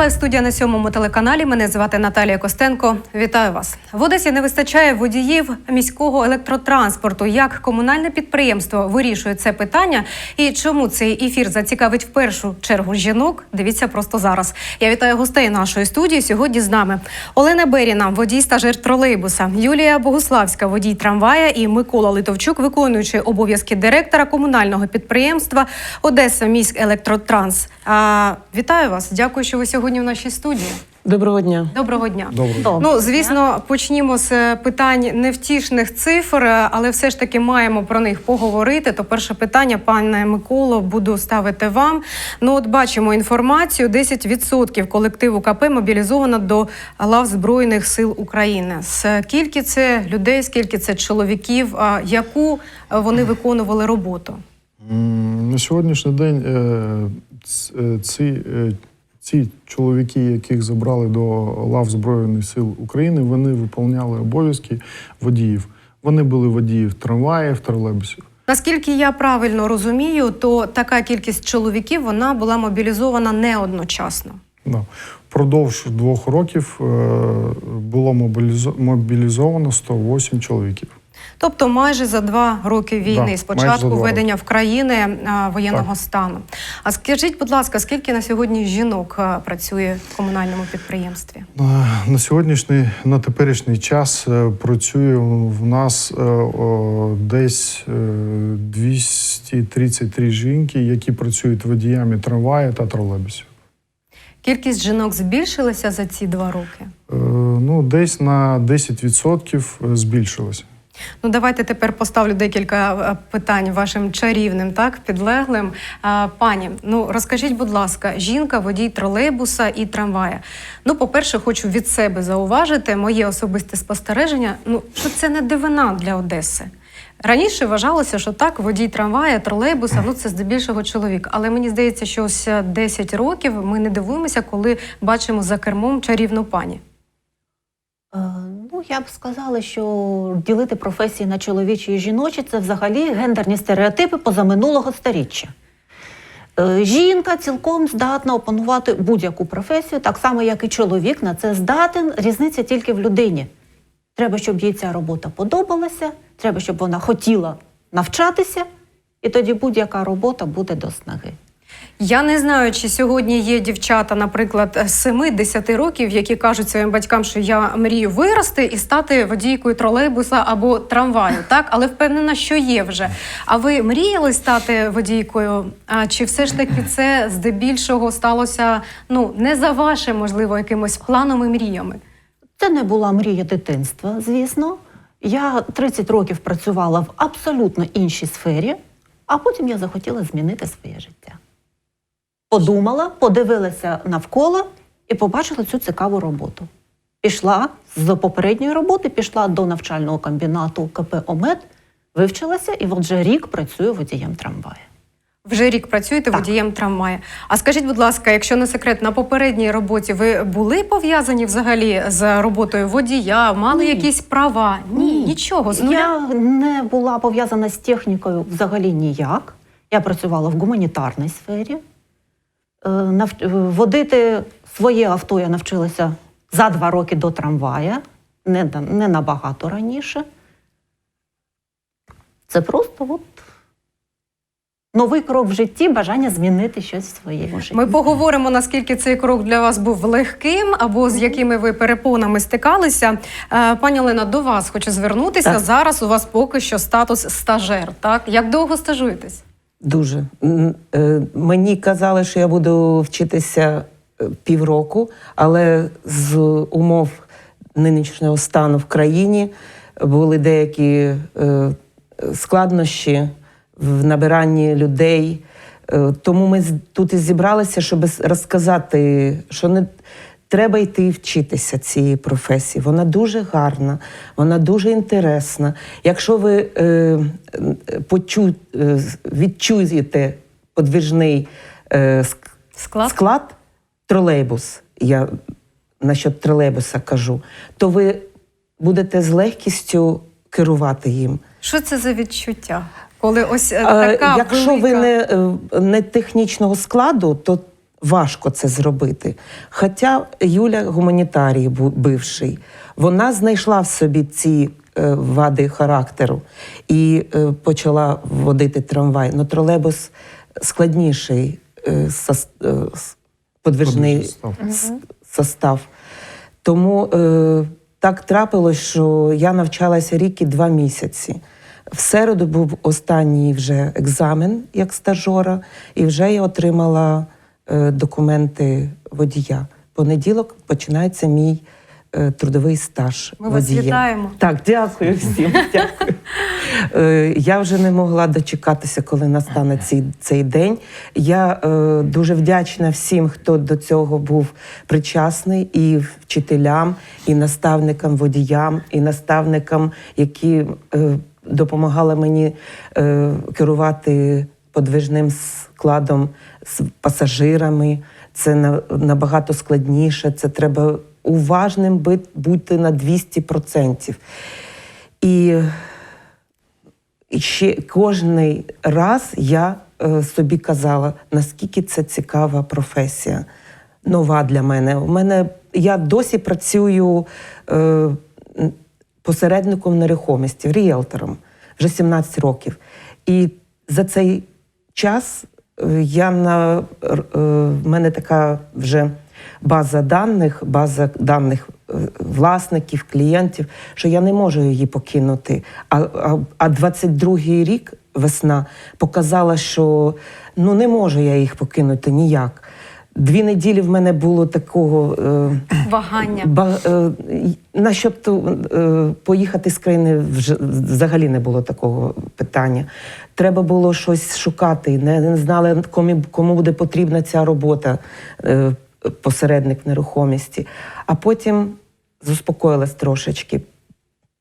Лайв студія на сьомому телеканалі. Мене звати Наталія Костенко. Вітаю вас. В Одесі не вистачає водіїв міського електротранспорту. Як комунальне підприємство вирішує це питання і чому цей ефір зацікавить в першу чергу жінок? Дивіться просто зараз. Я вітаю гостей нашої студії. Сьогодні з нами Олена Беріна, водій стажер тролейбуса, Юлія Богуславська, водій трамвая і Микола Литовчук, виконуючий обов'язки директора комунального підприємства Одеса міськ електротранс. А, вітаю вас. Дякую, що ви сьогодні в нашій студії. Доброго дня. Доброго дня. Добре. Ну, звісно, почнімо з е, питань невтішних цифр, е, але все ж таки маємо про них поговорити. То перше питання, пане Миколо, буду ставити вам. Ну, от бачимо інформацію: 10% колективу КП мобілізовано до лав Збройних сил України. Скільки це людей, скільки це чоловіків, а яку е, вони виконували роботу? На сьогоднішній день е, е, ці, е, ці чоловіки, яких забрали до лав Збройних сил України, вони виконували обов'язки водіїв. Вони були водіїв трамваїв, тролейбусів. Наскільки я правильно розумію, то така кількість чоловіків вона була мобілізована не одночасно. Да. Впродовж двох років е, було мобілізо- мобілізовано 108 чоловіків. Тобто майже за два роки війни, Да, з початку введення в країни а, воєнного Так. стану. А скажіть, будь ласка, скільки на сьогодні жінок а, працює в комунальному підприємстві? Е, На сьогоднішній, на теперішній час е, працює в нас е, о, десь е, 233 жінки, які працюють водіями трамвая та тролейбусів. Кількість жінок збільшилася за ці два роки. Е, Ну, десь на 10% збільшилося. Ну, давайте тепер поставлю декілька е, питань вашим чарівним, так підлеглим. Пані, ну розкажіть, будь ласка, жінка, водій тролейбуса і трамвая. Ну, по-перше, хочу від себе зауважити моє особисте спостереження. Ну, що це не дивина для Одеси. Раніше вважалося, що так, водій трамвая, тролейбуса, ну це здебільшого чоловік. Але мені здається, що ось е, 10 років ми не дивуємося, коли бачимо за кермом чарівну пані. Ну, я б сказала, що ділити професії на чоловічі і жіночі це взагалі гендерні стереотипи позаминулого сторіччя. Е, Жінка цілком здатна опанувати будь-яку професію, так само, як і чоловік на це здатен. Різниця тільки в людині. Треба, щоб їй ця робота подобалася, треба, щоб вона хотіла навчатися, і тоді будь-яка робота буде до снаги. Я не знаю, чи сьогодні є дівчата, наприклад, 7-10 років, які кажуть своїм батькам, що я мрію вирости і стати водійкою тролейбуса або трамваю. Так, але впевнена, що є вже. А ви мріяли стати водійкою? А чи все ж таки це здебільшого сталося ну не за вашим, можливо, якимось планом і мріями? Це не була мрія дитинства, звісно. Я 30 років працювала в абсолютно іншій сфері, а потім я захотіла змінити своє життя. Подумала, подивилася навколо і побачила цю цікаву роботу. Пішла з попередньої роботи, пішла до навчального комбінату КП ОМЕД, вивчилася і вже рік працюю водієм трамвая. Вже рік працюєте Так. водієм трамвая. А скажіть, будь ласка, якщо не секрет, на попередній роботі ви були пов'язані взагалі з роботою водія? Мали Ні. якісь права? Ні, нічого. З нуля? Я не була пов'язана з технікою взагалі ніяк. Я працювала в гуманітарній сфері. Е, нав- е, Водити своє авто я навчилася за два роки до трамвая, не, не набагато раніше. Це просто от новий крок в житті, бажання змінити щось в своєму житті. Ми поговоримо, наскільки цей крок для вас був легким, або з якими ви перепонами стикалися. Е, Пані Олена, до вас хочу звернутися. Так. Зараз у вас поки що статус стажер. Так як довго стажуєтесь? Дуже. Е, Мені казали, що я буду вчитися е, півроку, але з умов нинішнього стану в країні були деякі е, складнощі в набиранні людей. Тому ми тут і зібралися, щоб розказати, що не треба йти вчитися цієї професії. Вона дуже гарна, вона дуже інтересна. Якщо ви е, почу, е, відчуєте подвижний е, Склад? склад тролейбус, я насчет тролейбуса кажу, то ви будете з легкістю керувати їм. Що це за відчуття? Коли ось е, Е, така Якщо ви не, е, не технічного складу, то важко це зробити. Хоча Юля гуманітарій бивший, вона знайшла в собі ці е, вади характеру і е, почала водити трамвай. Ну, тролейбус складніший е, е, подвижний состав. состав. Тому е, так трапилось, що я навчалася рік і два місяці. В середу був останній вже екзамен як стажора, і вже я отримала документи водія. Понеділок починається мій е, трудовий стаж. Ми вас водія. вітаємо. Так, дякую всім. Дякую. Е, Я вже не могла дочекатися, коли настане цей, цей день. Я е, дуже вдячна всім, хто до цього був причасний, і вчителям, і наставникам, водіям, і наставникам, які е, допомагали мені е, керувати подвижним складом з пасажирами. Це набагато складніше. Це треба уважним бути на 200%. І ще кожний раз я е, собі казала, наскільки це цікава професія, нова для мене. У мене я досі працюю е, посередником нерухомості, ріелтором вже 17 років. І за цей час е, я на е, в мене така вже база даних, база даних е, власників, клієнтів, що я не можу її покинути. А, а 22-й рік весна показала, що ну не можу я їх покинути ніяк. Дві неділі в мене було такого. Е, Вагання. Ба, е, на щоб то, е, поїхати з країни вже взагалі не було такого питання. Треба було щось шукати. Не, не знали, кому, кому буде потрібна ця робота, е, посередник нерухомості. А потім заспокоїлась трошечки.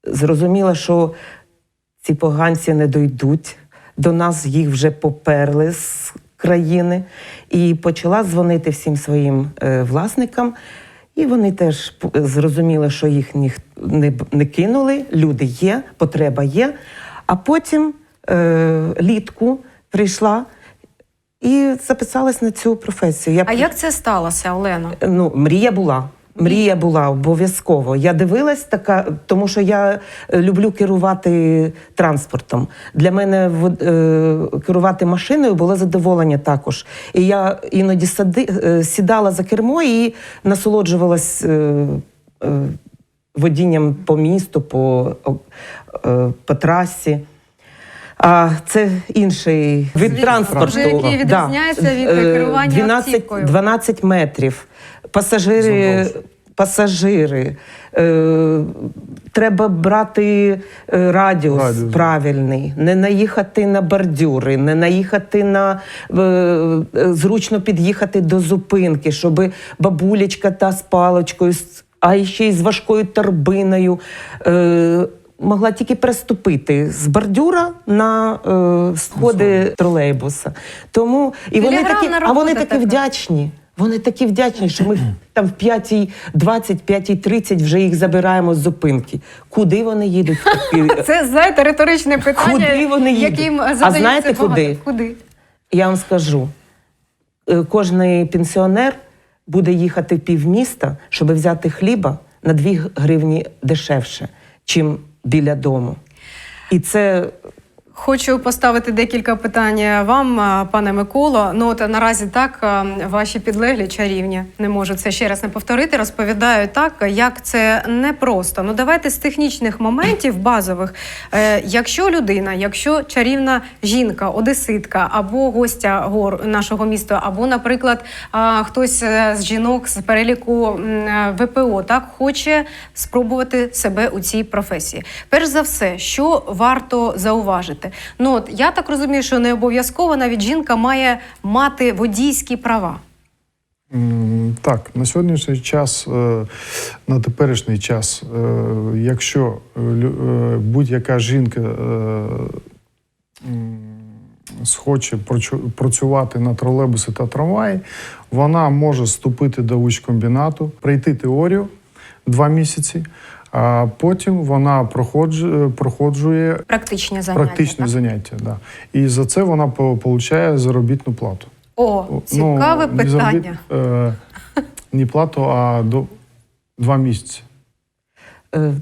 Зрозуміла, що ці поганці не дойдуть. До нас їх вже поперли з країни. І почала дзвонити всім своїм е, власникам. І вони теж зрозуміли, що їх не, не кинули, люди є, потреба є. А потім е, літку прийшла і записалась на цю професію. Я А як це сталося, Олено? ну, мрія була. Мрія була обов'язково. Я дивилась така, тому що я е, люблю керувати транспортом. Для мене е, керувати машиною було задоволення також. І я іноді сади, е, сідала за кермо і насолоджувалась е, е, водінням по місту, по, е, по трасі. А це інший вид Звісно, транспорту. вже який відрізняється від Е, керування 12, автівкою. 12 метрів. Пасажири, пасажири. Е, треба брати е, радіус, Радіус. правильний, не наїхати на бордюри, не наїхати на е, зручно під'їхати до зупинки, щоб бабулечка та з паличкою, з- а ще й з важкою торбиною. Е, Могла тільки переступити з бордюра на е, сходи тролейбуса. Тому і вони такі, а вони робота такі така. вдячні. Вони такі вдячні, що ми там в 5.20, 5.30 вже їх забираємо з зупинки. Куди вони їдуть? в такі- Це знаєте риторичне питання, Куди вони їдуть? яким А знаєте, багато. куди? Куди? Я вам скажу: е, кожний пенсіонер буде їхати півміста, щоб взяти хліба на 2 гривні дешевше, чим біля дому. І це Хочу поставити декілька питань вам, пане Миколо. Ну от наразі так ваші підлеглі чарівні не можу це ще раз не повторити. Розповідають так, як це непросто. Ну давайте з технічних моментів базових. Е, якщо людина, якщо чарівна жінка, одеситка або гостя гор нашого міста, або, наприклад, хтось е, з жінок з переліку е, ВПО, так хоче спробувати себе у цій професії. Перш за все, що варто зауважити? Ну от я так розумію, що не обов'язково навіть жінка має мати водійські права. Так, на сьогоднішній час, е, на теперішній час, е, якщо е, будь-яка жінка схоче працювати на тролейбусі та трамваї, вона може вступити до учкомбінату, пройти теорію два місяці, а потім вона проходжує, проходжує Практичні заняття. практичні так? заняття. Да. І за це вона отримує заробітну плату. О, цікаве ну, не заробіт, питання. е, не плату, а до два місяці. Е,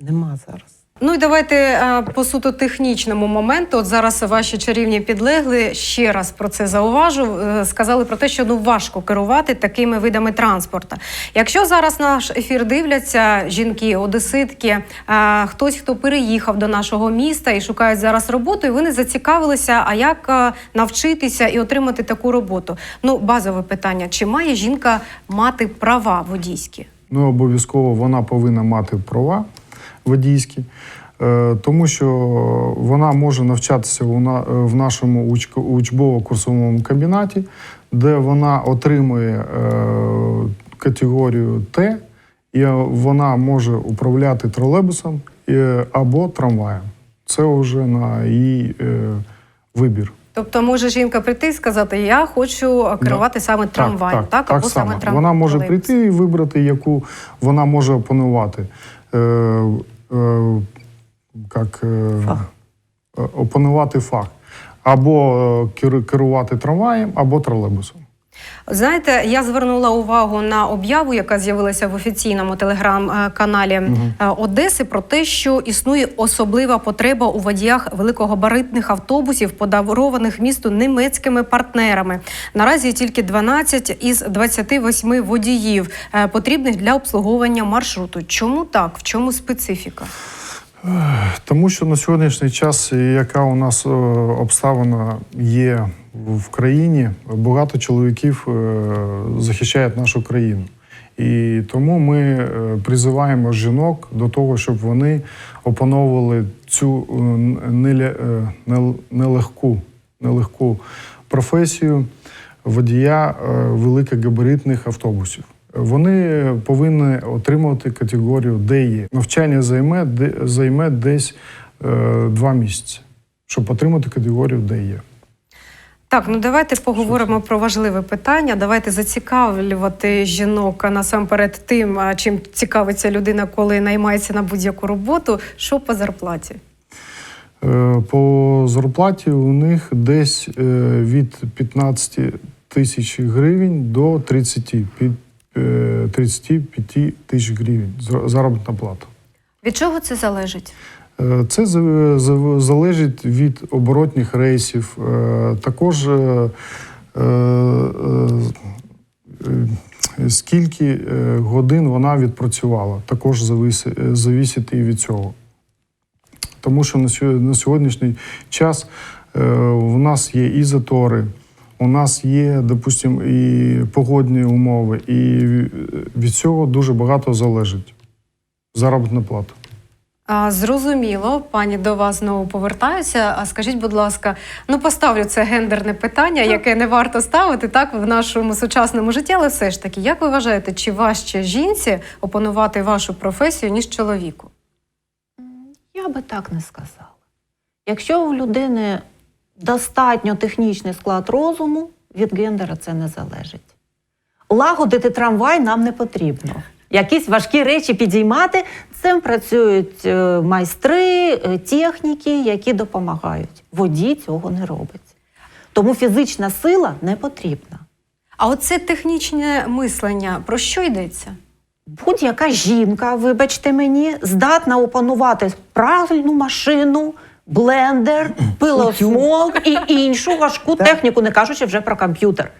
нема зараз. Ну і давайте е, по суто технічному моменту. От зараз ваші чарівні підлегли ще раз про це зауважу. е, Сказали про те, що ну важко керувати такими видами транспорту. Якщо зараз наш ефір дивляться жінки, одеситки, е, хтось, хто переїхав до нашого міста і шукають зараз роботу, і вони зацікавилися, а як навчитися і отримати таку роботу. Ну, базове питання: чи має жінка мати права водійські? Ну, обов'язково вона повинна мати права водійські, е, тому що вона може навчатися е, в нашому учбово-курсовому комбінаті, де вона отримує е, категорію Т, і вона може управляти тролейбусом або трамваєм. Це вже на її вибір. Тобто може жінка прийти і сказати: Я хочу керувати саме трамваєм, так, так, або саме само. трам... Вона може прийти і вибрати, яку вона може опанувати. Е, як, е, Фах. е, опанувати фах. Або керувати трамваєм, або тролейбусом. Знаєте, я звернула увагу на об'яву, яка з'явилася в офіційному телеграм-каналі е, Одеси, про те, що існує особлива потреба у водіях великогабаритних автобусів, подарованих місту німецькими партнерами. Наразі тільки 12 із 28 водіїв е, потрібних для обслуговування маршруту. Чому так? В чому специфіка? Тому що на сьогоднішній час, яка у нас е, обставина є в країні, багато чоловіків е, захищають нашу країну. І тому ми е, призиваємо жінок до того, щоб вони опановували цю е, нелегку, нелегку професію водія великогабаритних автобусів. Вони повинні отримувати категорію ДЕ. Навчання займе, займе десь два місяці, щоб отримати категорію ДЕ. Так, ну давайте поговоримо про важливе питання. Давайте зацікавлювати жінок насамперед тим, чим цікавиться людина, коли наймається на будь-яку роботу. Що по зарплаті? Е, По зарплаті у них десь е, від 15 тисяч гривень до 30, під, е, 35 тисяч гривень зар- заробітна плата. Від чого це залежить? Е, Це за- за- залежить від оборотних рейсів. Е, Також е, скільки годин вона відпрацювала, також зависить і від цього. Тому що на сьогоднішній час у нас є і затори, у нас є, допустимо, і погодні умови, і від цього дуже багато залежить заробітна плата. Зрозуміло, пані до вас знову повертаюся. А скажіть, будь ласка, ну поставлю це гендерне питання, яке не варто ставити так в нашому сучасному житті, але все ж таки, як ви вважаєте, чи важче жінці опанувати вашу професію ніж чоловіку? Я би так не сказала. Якщо у людини достатньо технічний склад розуму, від гендера це не залежить. Лагодити трамвай нам не потрібно. Якісь важкі речі підіймати, цим працюють е, майстри, е, техніки, які допомагають. Водій цього не робить. Тому фізична сила не потрібна. А оце технічне мислення про що йдеться? Будь-яка жінка, вибачте мені, здатна опанувати пральну машину, блендер, пилосмок і іншу важку техніку, не кажучи вже про комп'ютер.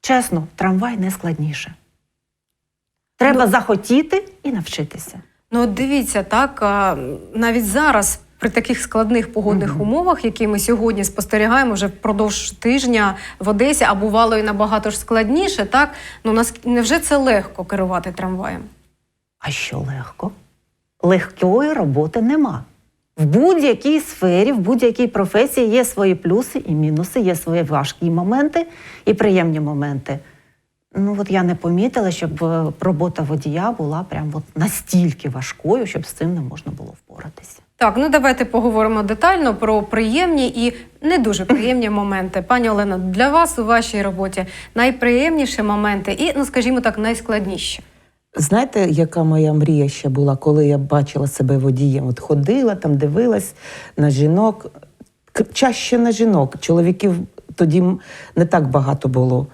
Чесно, трамвай не складніше. Треба захотіти і навчитися. Ну, от дивіться, так навіть зараз. При таких складних погодних умовах, які ми сьогодні спостерігаємо вже впродовж тижня в Одесі, а бувало і набагато ж складніше, так ну нас невже це легко керувати трамваєм? А що легко? Легкої роботи нема. В будь-якій сфері, в будь-якій професії є свої плюси і мінуси, є свої важкі моменти і приємні моменти. Ну, от я не помітила, щоб е, робота водія була прям от настільки важкою, щоб з цим не можна було впоратися. Так, ну давайте поговоримо детально про приємні і не дуже приємні моменти. Пані Олено, для вас у вашій роботі найприємніші моменти і, ну скажімо так, найскладніші. Знаєте, яка моя мрія ще була, коли я бачила себе водієм? От ходила там, дивилась на жінок, чаще на жінок. Чоловіків тоді не так багато було.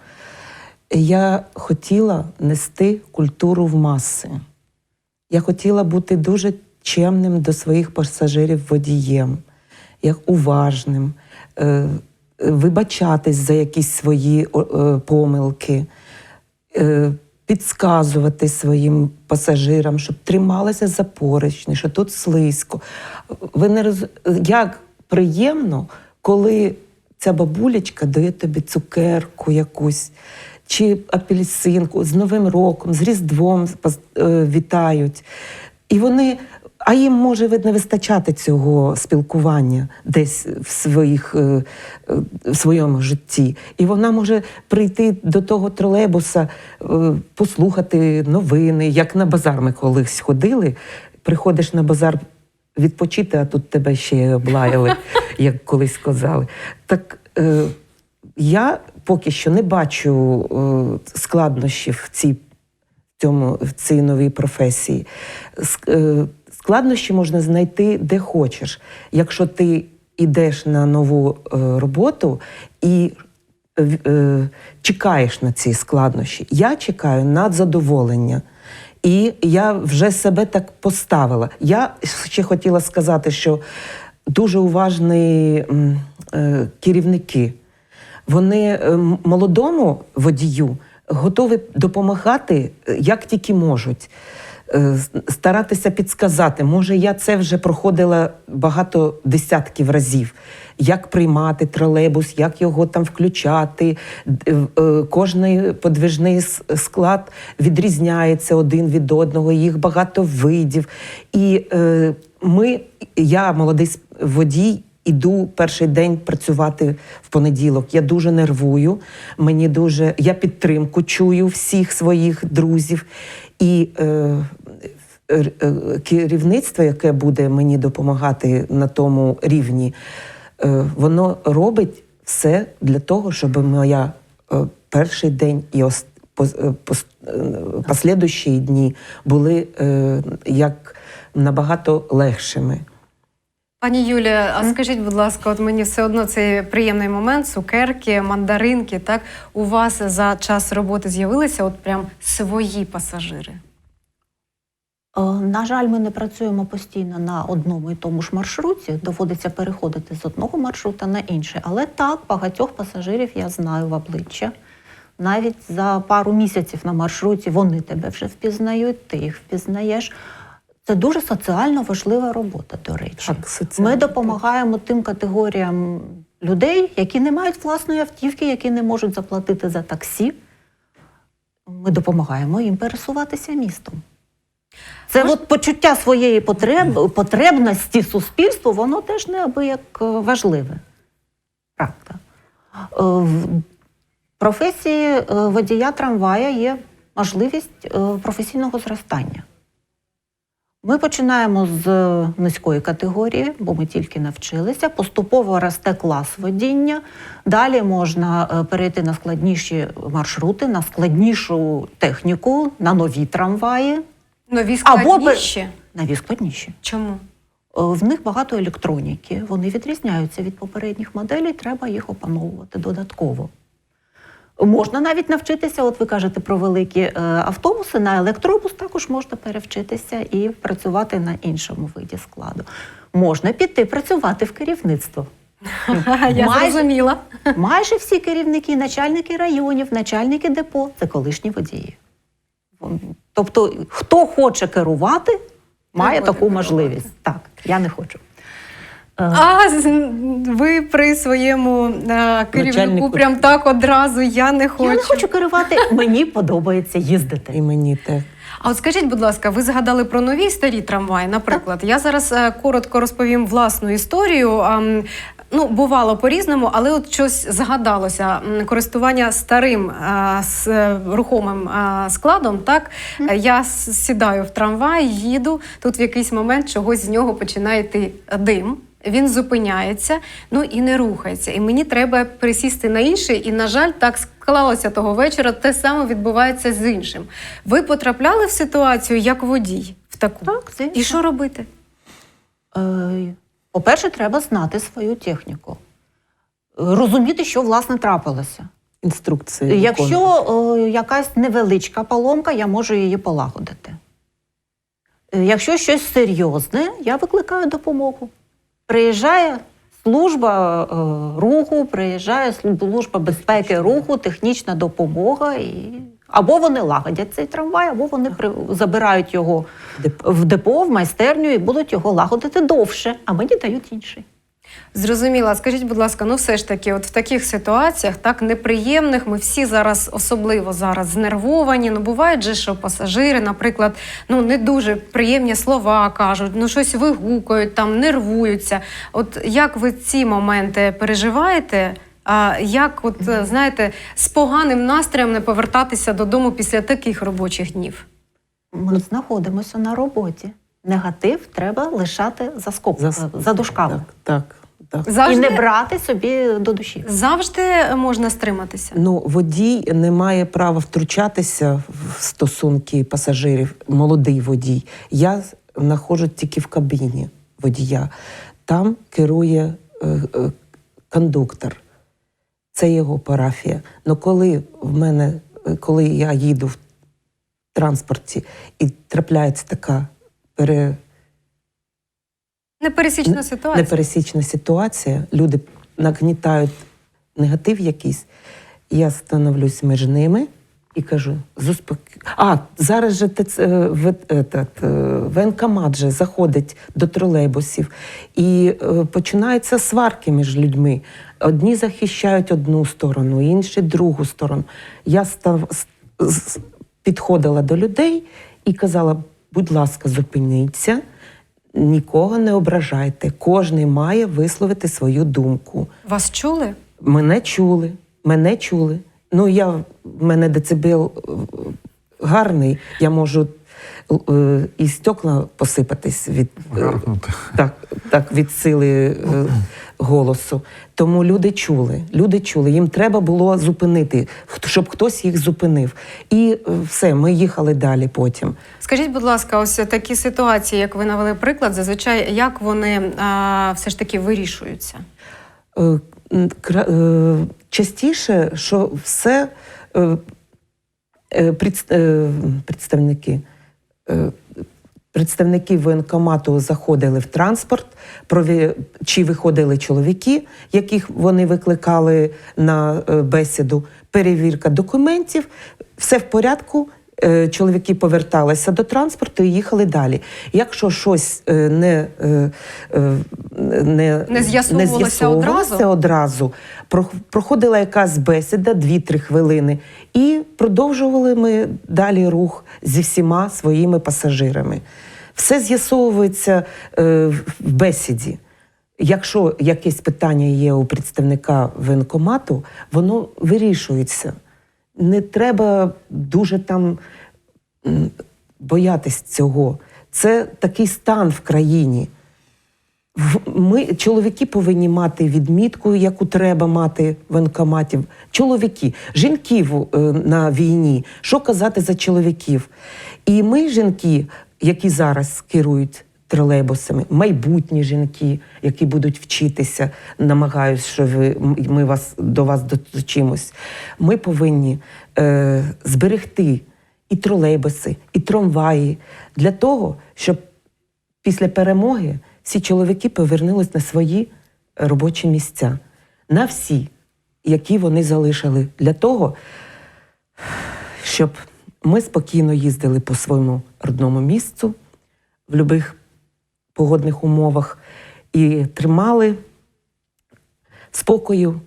Я хотіла нести культуру в маси. Я хотіла бути дуже чемним до своїх пасажирів водієм, як уважним, е, вибачатись за якісь свої е, помилки, е, підсказувати своїм пасажирам, щоб трималися за поручні, що тут слизько. Ви не роз... Як приємно, коли ця бабулечка дає тобі цукерку якусь чи апельсинку з Новим роком, з Різдвом е, вітають. І вони, а їм може не вистачати цього спілкування десь в своїх е, е, в своєму житті. І вона може прийти до того тролейбуса, послухати новини, як на базар ми колись ходили. Приходиш на базар відпочити, а тут тебе ще облаяли, як колись сказали. Так я поки що не бачу е, складнощів в цій цьому в цій новій професії. Е, Складнощі можна знайти де хочеш. Якщо ти йдеш на нову е, роботу і чекаєш на ці складнощі. Я чекаю на задоволення. І я вже себе так поставила. Я ще хотіла сказати, що дуже уважні керівники. Вони е, молодому водію готові допомагати е, як тільки можуть. Е, Старатися підсказати. Може, я це вже проходила багато десятків разів. Як приймати тролейбус, як його там включати. Кожний подвижний склад відрізняється один від одного, їх багато видів. І ми, я молодий водій, іду перший день працювати в понеділок. Я дуже нервую. Мені дуже я підтримку чую всіх своїх друзів. І е, е, керівництво, яке буде мені допомагати на тому рівні, е, воно робить все для того, щоб моя е, перший день і ос, пос- пос, послідуючі дні були як набагато легшими. Пані Юлія, а скажіть, будь ласка, от мені все одно цей приємний момент, цукерки, мандаринки. Так у вас за час роботи з'явилися от прям свої пасажири. Е, На жаль, ми не працюємо постійно на одному і тому ж маршруті. Доводиться переходити з одного маршрута на інший. Але так, багатьох пасажирів я знаю в обличчя. Навіть за пару місяців на маршруті вони тебе вже впізнають, ти їх впізнаєш. Це дуже соціально важлива робота, до речі. Так, соціально, Ми допомагаємо тим категоріям людей, які не мають власної автівки, які не можуть заплатити за таксі. Ми допомагаємо їм пересуватися містом. Це Мож- от почуття своєї потреб, потребності суспільству, воно теж неабияк е, важливе. Правда. Е, В професії е, водія трамвая є можливість професійного зростання. Ми починаємо з низької категорії, бо ми тільки навчилися. Поступово росте клас водіння. Далі можна е, перейти на складніші маршрути, на складнішу техніку, на нові трамваї. Нові Або складніші. Нові складніші. Чому? Е, В них багато електроніки, вони відрізняються від попередніх моделей, треба їх опановувати додатково. Можна навіть навчитися, от ви кажете про великі е, автобуси, на електробус також можна перевчитися і працювати на іншому виді складу. Можна піти працювати в керівництво. Я Майже- зрозуміла. Майже всі керівники, начальники районів, начальники депо це колишні водії. Тобто, хто хоче керувати, має таку керувати. можливість. Так, я не хочу. Е, А ви при своєму е, керівнику Начальнику. прям так одразу я не хочу. Я не хочу керувати, мені подобається їздити. І мені так. А от скажіть, будь ласка, ви згадали про нові старі трамваї? Наприклад, я зараз е, коротко розповім власну історію. А, м, Ну, бувало по-різному, але от щось згадалося. Користування старим а, з е, рухомим а, складом. Так Е, я сідаю в трамвай, їду. Тут в якийсь момент чогось з нього починає йти дим. Він зупиняється, ну і не рухається. І мені треба присісти на інший. І, на жаль, так склалося того вечора. Те саме відбувається з іншим. Ви потрапляли в ситуацію як водій в таку? Так, звісно. І що робити? Е, По-перше, треба знати свою техніку. розуміти, що власне трапилося. Інструкції. Якщо е, якась невеличка поломка, я можу її полагодити. Е, Якщо щось серйозне, я викликаю допомогу. Приїжджає служба е, руху, приїжджає служба безпеки руху, технічна допомога. І... Або вони лагодять цей трамвай, або вони при... забирають його в депо, в майстерню і будуть його лагодити довше, а мені дають інший. Зрозуміла. Скажіть, будь ласка, ну все ж таки, от в таких ситуаціях, так неприємних, ми всі зараз, особливо зараз, знервовані. Ну бувають же, що пасажири, наприклад, ну не дуже приємні слова кажуть, ну щось вигукають, там нервуються. От як ви ці моменти переживаєте? А як, от е, знаєте, з поганим настроєм не повертатися додому після таких робочих днів? Ми знаходимося на роботі. Негатив треба лишати за скоб, За- за дужками. Так, так, так. Завжди, І не брати собі до душі. завжди можна стриматися. Ну, водій не має права втручатися в стосунки пасажирів, молодий водій. Я знаходжусь тільки в кабіні водія. Там керує е, е, кондуктор. Це його парафія. Ну коли в мене, е, коли я їду в транспорті і трапляється така пере, Непересічна ситуація. непересічна ситуація, люди нагнітають негатив якийсь, я становлюсь між ними і кажу: заспокій. А зараз же ТЦ, е, в- етат, е, воєнкомат же заходить до тролейбусів, і е, починаються сварки між людьми. Одні захищають одну сторону, інші другу сторону. Я став, підходила до людей і казала: будь ласка, зупиніться. Нікого не ображайте. Кожний має висловити свою думку. Вас чули? Мене чули, мене чули. Ну, я, в мене децибел е, гарний, я можу е, і стекла посипатись від, е, так, так, від сили е, голосу. Тому люди чули, люди чули. Їм треба було зупинити, щоб хтось їх зупинив. І е, все, ми їхали далі потім. Скажіть, будь ласка, ось такі ситуації, як ви навели приклад, зазвичай як вони а, все ж таки вирішуються? Е, е, частіше, що все предс- представники. Представники воєнкомату заходили в транспорт, чи виходили чоловіки, яких вони викликали на е, бесіду, перевірка документів, все в порядку. Е, Чоловіки поверталися до транспорту і їхали далі. Якщо щось е, не, е, е, не, Не з'ясовувалося з'ясовувалося одразу? одразу, про- проходила якась бесіда 2-3 хвилини, і продовжували ми далі рух зі всіма своїми пасажирами. Все з'ясовується в бесіді. Якщо якесь питання є у представника воєнкомату, воно вирішується. Не треба дуже там боятись цього. Це такий стан в країні. Ми, чоловіки, повинні мати відмітку, яку треба мати в воєнкоматі. Чоловіки, жінків е, на війні. Що казати за чоловіків? І ми, жінки, які зараз керують тролейбусами, майбутні жінки, які будуть вчитися, намагаюсь, що ви, ми вас, до вас дочимось. Ми повинні е, зберегти і тролейбуси, і трамваї для того, щоб після перемоги всі чоловіки повернулись на свої робочі місця, на всі, які вони залишили, для того, щоб ми спокійно їздили по своєму родному місцю в будь-яких погодних умовах і тримали спокою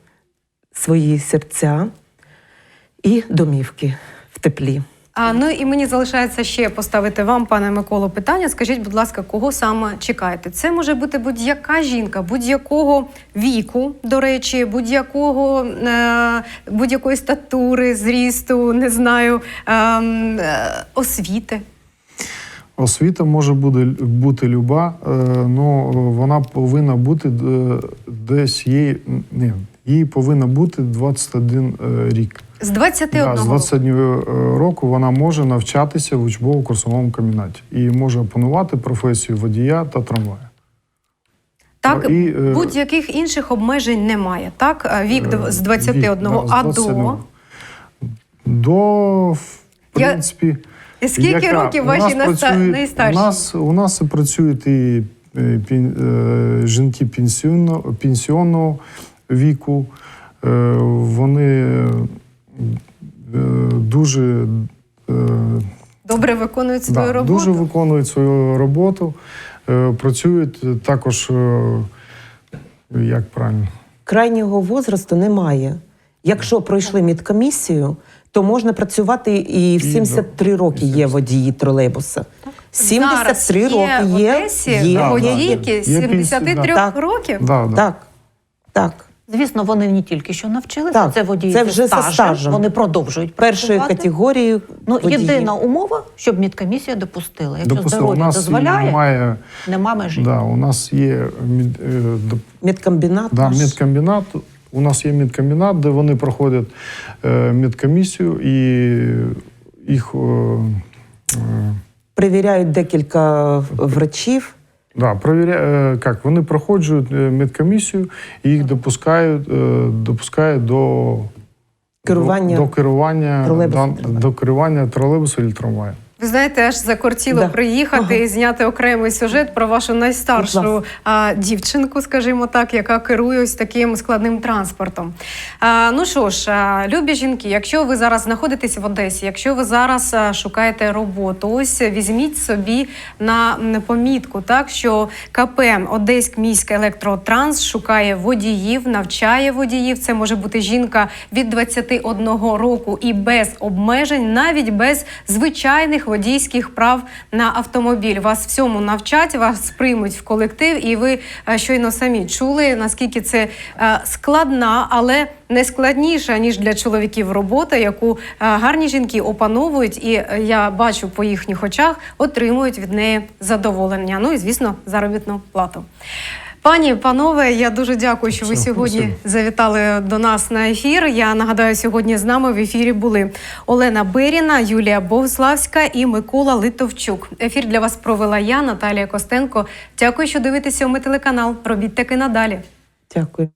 свої серця і домівки в теплі. А ну і мені залишається ще поставити вам, пане Миколо, питання. Скажіть, будь ласка, кого саме чекаєте? Це може бути будь-яка жінка, будь-якого віку, до речі, будь-якого е, будь-якої статури, зрісту, не знаю, ем, е, освіти. Освіта може бути, бути люба, але вона повинна бути е, десь їй, ні, їй повинна бути 21 е, рік. З 21 Да, з 21 року вона може навчатися в учбово-курсовому комбінаті і може опанувати професію водія та трамвая. Так, І, е, будь-яких інших обмежень немає. Так, Е, вік Е, з 21, вік, да, а з до 21. До, в принципі. І скільки яка? років У ваші нас наста... працюють- найстарші? У нас, у нас працюють і е, пін, е, жінки пенсіонного, пенсіонного віку. Е, вони дуже, Добре виконують свою да, роботу. дуже виконують свою роботу. Працюють також, як правильно, Крайнього возрасту немає. Якщо пройшли медкомісію, то можна працювати і в І 73 роки є водії тролейбуса. 73 Зараз роки є в є. Одесі є, Да, водійки є. Є 73 пенсі- да. років. да, да. Так, так. Звісно, вони не тільки що навчилися, Так, це водії це вже зі стажем, стажем. Вони продовжують Першої працювати. категорії. Ну, водіїв. єдина умова, щоб медкомісія допустила. Якщо Допустимо, у здоров'я нас дозволяє, немає. нема межі. Да, у нас є мід- е, доп- медкомбінат. Да, наш. медкомбінат. У нас є медкомбінат, де вони проходять е, медкомісію і їх е, е, Перевіряють декілька врачів. да, провіря, е, як, вони проходжують медкомісію і їх допускають, допускають до Керування до, до керування тролейбусом, дан- до керування тролейбусу і трамваю. Ви знаєте, аж закортіло Да. приїхати Ага. і зняти окремий сюжет про вашу найстаршу а, дівчинку, скажімо так, яка керує ось таким складним транспортом. А, ну що ж, а, любі жінки, якщо ви зараз знаходитесь в Одесі, якщо ви зараз а, шукаєте роботу, ось візьміть собі на помітку, так що КП Одеськ міський електротранс шукає водіїв, навчає водіїв. Це може бути жінка від 21 року і без обмежень, навіть без звичайних водійських прав на автомобіль. Вас всьому навчать, вас приймуть в колектив, і ви е, щойно самі чули, наскільки це е, складна, але не складніша ніж для чоловіків робота, яку е, гарні жінки опановують, і я бачу по їхніх очах, отримують від неї задоволення. Ну і звісно, заробітну плату. Пані, панове, я дуже дякую, що ви Все, сьогодні спасибо. завітали до нас на ефір. Я нагадаю, сьогодні з нами в ефірі були Олена Беріна, Юлія Бовславська і Микола Литовчук. Ефір для вас провела я, Наталія Костенко. Дякую, що дивитеся у ми телеканал. Робіть таки надалі. Дякую.